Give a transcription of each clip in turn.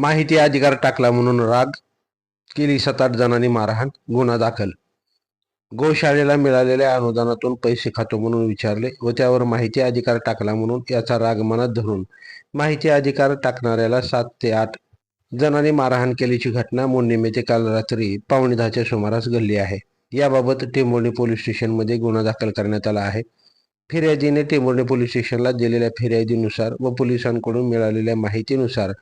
माहिती अधिकार टाकला म्हणून राग केली सात आठ जणांनी मारहाण गुन्हा दाखल. गोशाळेला मिळालेल्या अनुदानातून पैसे खातो म्हणून विचारले व त्यावर माहिती अधिकार टाकला म्हणून याचा राग मनात धरून माहिती अधिकार टाकणाऱ्याला सात ते आठ जणांनी मारहाण केल्याची घटना मोडणीम काल रात्री पावणे दहाच्या सुमारास घडली आहे. याबाबत टेंभुर्णी पोलीस स्टेशनमध्ये गुन्हा दाखल करण्यात आला आहे. फिर्यादीने टेंभुर्णी पोलीस स्टेशनला दिलेल्या फिर्यादीनुसार व पोलिसांकडून मिळालेल्या माहितीनुसार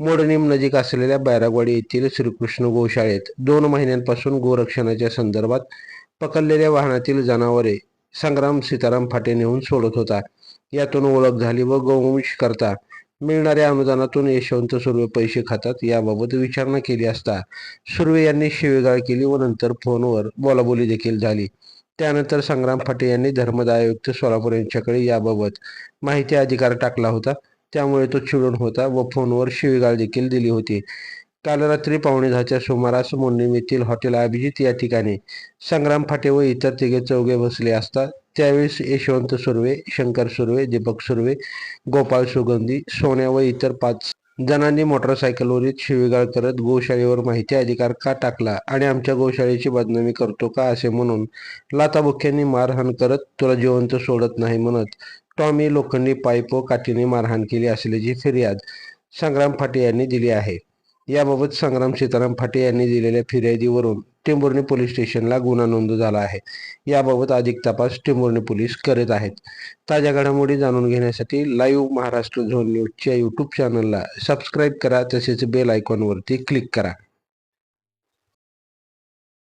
मोडणीम नजीक असलेल्या बैरागवाडी येथील श्रीकृष्ण गोशाळेत दोन महिन्यांपासून गोरक्षणाच्या संदर्भात पकडलेल्या वाहनातील जनावरे संग्राम सीताराम फाटे नेऊन सोडत होता. यातून ओळख झाली व गोवंश करता मिळणाऱ्या अनुदानातून यशवंत सुर्वे पैसे खातात याबाबत विचारणा केली असता सुर्वे यांनी शिवेगाळ केली व नंतर फोनवर बोलाबोली देखील झाली. त्यानंतर संग्राम फाटे यांनी धर्मदाय आयुक्त सोलापूर यांच्याकडे याबाबत माहिती अधिकार टाकला होता. त्यामुळे तो चिडून होता व फोनवर शिवीगाळ देखील दिली होती. काल रात्री पावणे दहाच्या सुमारास मुंडीम येथील हॉटेल अभिजित या ठिकाणी संग्राम फाटे व इतर तिघे चौघे बसले असता त्यावेळेस यशवंत सुर्वे शंकर सुर्वे दीपक सुर्वे गोपाळ सुगंधी सोन्या व इतर पाच जणांनी मोटरसायकलवरील शिवीगाळ करत गोशाळेवर माहिती अधिकार का टाकला आणि आमच्या गोशाळेची बदनामी करतो का असे म्हणून लाताबुक्यांनी मारहाण करत तुला जिवंत सोडत नाही म्हणत टॉमी लोखंडी पाईप व काठीने मारहाण केली असल्याची फिर्याद संग्राम फाटे यांनी दिली आहे. याबाबत संग्राम सीताराम फाटे यांनी दिलेल्या फिर्यादीवरून टेंभुर्णी पोलीस स्टेशनला गुन्हा नोंद झाला आहे. याबाबत अधिक तपास टेंभुर्णी पोलीस करत आहेत. ताज्या घडामोडी जाणून घेण्यासाठी लाईव्ह महाराष्ट्र झोन न्यूजच्या यूट्यूब चॅनलला सबस्क्राईब करा. तसेच बेल आयकॉनवरती क्लिक करा.